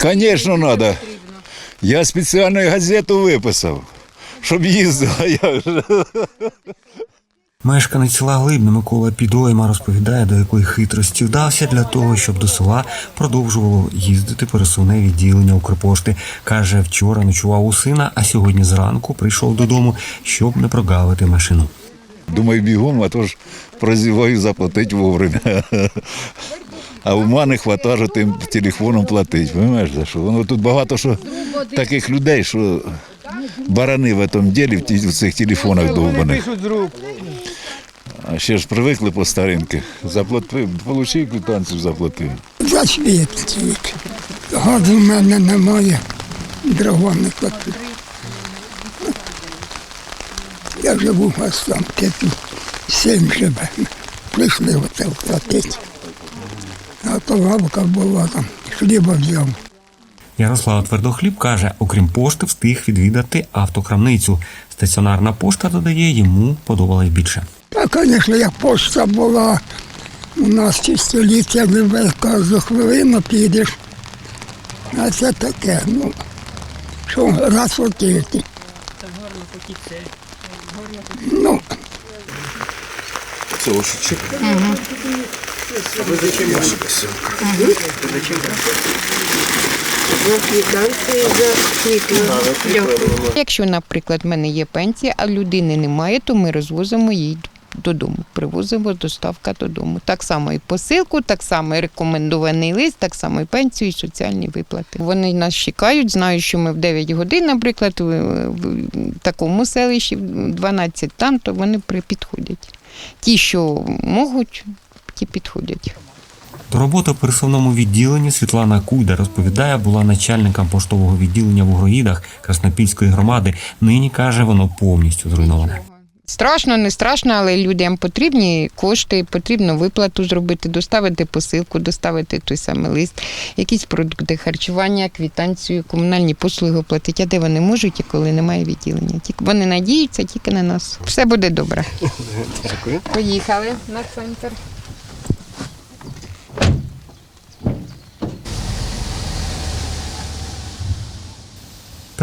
Звісно, треба. Я спеціальну газету виписав, щоб їздила. Я вже. Мешканець села Глибне Микола Підойма розповідає, до якої хитрості вдався для того, щоб до села продовжувало їздити пересувне відділення Укрпошти. Каже, вчора ночував у сина, а сьогодні зранку прийшов додому, щоб не прогавити машину. Думаю, бігом, а то ж прозіваю заплатити вовремя. А в мене хватає що тим телефоном платити. Понимаєш, за що? Воно тут багато що таких людей, що барани в цьому ділі, в цих телефонах довбаних. А ще ж привикли по старинки. Заплатив, отримав квитанцію, заплатив. Засвітить. Газу в мене немає, дрова не платить. Я живу в тут сім живе. Прийшли оце платити. А то лавка була там, хліба взяв. Ярослава Твердохліб каже, окрім пошти, встиг відвідати автокрамницю. Стаціонарна пошта додає, йому подобалось більше. Та, звісно, як пошта була, у нас чистоліття живе, кожну хвилину підеш. А це таке, ну, що раз отити. Ну, Якщо, наприклад, в мене є пенсія, а людини немає, то ми розвозимо її додому. Привозимо доставка додому. Так само і посилку, так само і рекомендований лист, так само і пенсію, і соціальні виплати. Вони нас чекають, знають, що ми в 9 годин, наприклад, в, такому селищі, в 12 там, то вони підходять. Ті, що можуть, підходять. До роботи в пересувному відділенні Світлана Куйда розповідає, була начальником поштового відділення в Угроїдах Краснопільської громади. Нині каже, воно повністю зруйноване. Страшно, не страшно, але людям потрібні кошти, потрібно виплату зробити, доставити посилку, доставити той самий лист, якісь продукти харчування, квітанцію, комунальні послуги оплатити. А де вони можуть, і коли немає відділення? Тільки вони надіються тільки на нас. Все буде добре. Дякую. Поїхали на центр.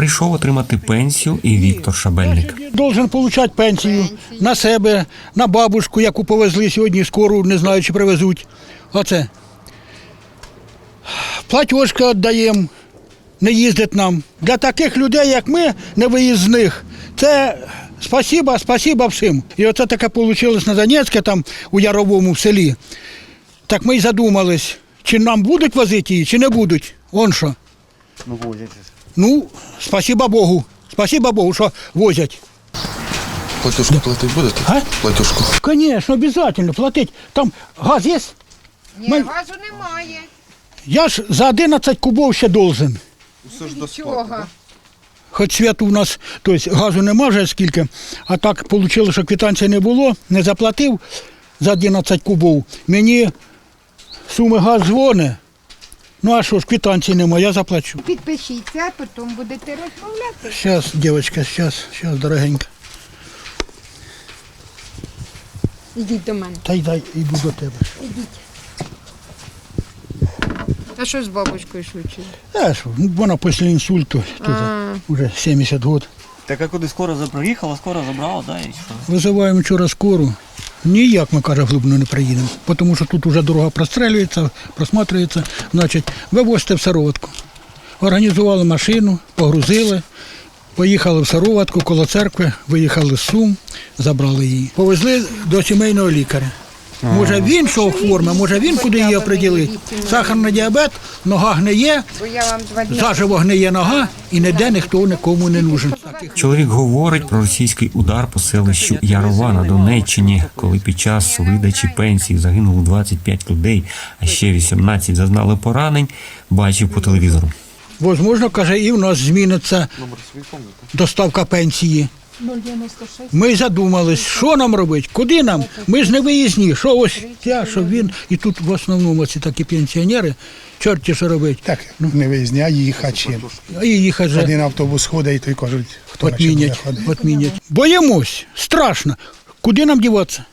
Прийшов отримати пенсію і Віктор Шабельник. Должен получати пенсію на себе, на бабушку, яку повезли сьогодні скору, не знаю, чи привезуть. Оце. Платіжка віддаємо, не їздить нам. Для таких людей, як ми, невиїзних, це спасіба, спасіба всім. І оце таке вийшло на Донецьке, там у Яровому в селі. Так ми й задумались, чи нам будуть возити її, чи не будуть. Он що. Ну, возять. Ну, спасіба Богу. Спасіба Богу, що возять. Платежку платить будете? А? Платежку. Конечно, обязательно платить. Там газ є? Ні, Ми- газу немає. Я ж за 11 кубов ще должен. Нічого. Хоч світу у нас, тобто газу нема вже скільки, а так вийшло, що квитанції не було, не заплатив за 11 кубов. Мені суми газ дзвони. Ну а що ж, квитанції нема, я заплачу. Підпишіться, потім будете розмовляти. Зараз, дівчатка, зараз, зараз, дорогенька. Ідіть до мене. Та й дай, іду до тебе. А що з бабушкою швидше? А що, ну, вона після інсульту, тут вже 70 років. Так а куди скоро за- приїхала, скоро забрала, да, і що? Визиваємо вчора скору. Ніяк ми, каже, глибину не приїдемо, тому що тут вже дорога прострелюється, просматрюється. Значить, вивозьте в Сароватку. Організували машину, погрузили, поїхали в Сароватку коло церкви, виїхали з Сум, забрали її. Повезли до сімейного лікаря. Може він що оформив, може він куди її оприділить. Сахарний діабет, нога гниє, заживо гниє нога і ніде ніхто нікому не нужен. Чоловік говорить про російський удар по селищу Ярова на Донеччині, коли під час видачі пенсії загинуло 25 людей, а ще 18 зазнали поранень. Бачив по телевізору. Возможно, каже, і в нас зміниться доставка пенсії. Ми задумались, що нам робити, куди нам? Ми ж не виїзні. Що ось ця, що він, і тут в основному ці такі пенсіонери, чорті що робить. Так, не виїзні, а їхати чим. А і їхати же Один автобус ходить, і той кажуть, хто буде відмінять, Боїмось, страшно. Куди нам діватися?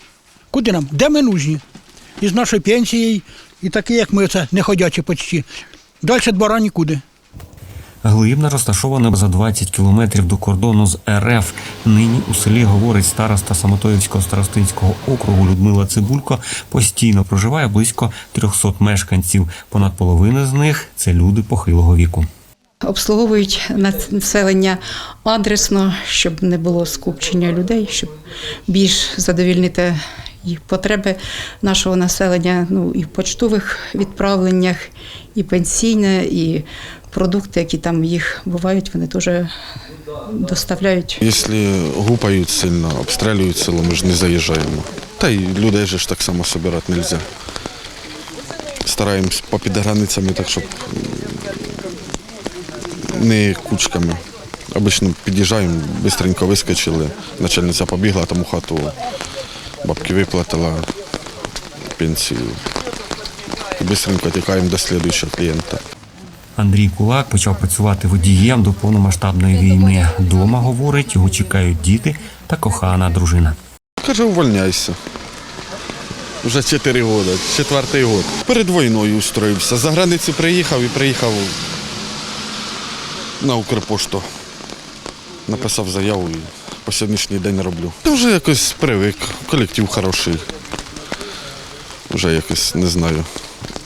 Куди нам? Де ми нужні? Із нашою пенсією, і такі, як ми, це не ходячі почти. Далі двора нікуди. Глибна розташована за 20 кілометрів до кордону з РФ. Нині у селі говорить староста Самотоївського старостинського округу Людмила Цибулько. Постійно проживає близько 300 мешканців. Понад половина з них це люди похилого віку. обслуговують населення адресно, щоб не було скупчення людей, щоб більш задовільнити і потреби нашого населення ну, і в почтових відправленнях, і пенсійне, і продукти, які там їх бувають, вони теж доставляють. Якщо гупають сильно, обстрілюють село, ми ж не заїжджаємо. Та й людей же ж так само збирати не можна. Стараємось попід границями, так щоб не кучками. Обично під'їжджаємо, швидко вискочили. Начальниця побігла, там у хату бабки виплатила пенсію. Швидко тікаємо до слідуючого клієнта. Андрій Кулак почав працювати водієм до повномасштабної війни. Дома говорить, його чекають діти та кохана дружина. Каже, увольняйся. Вже 4 роки, четвертий год. Перед війною устроївся. За границю приїхав і приїхав на Укрпошту. Написав заяву і по сьогоднішній день роблю. Та вже якось привик, колектив хороший. Вже якось не знаю.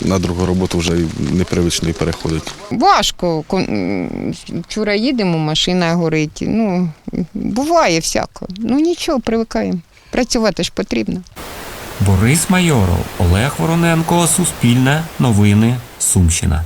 На другу роботу вже і непривичний переходить. Важко. Вчора їдемо, машина горить. Ну, буває всяко. Ну нічого, привикаємо. Працювати ж потрібно. Борис Майоров, Олег Вороненко, Суспільне, Новини, Сумщина.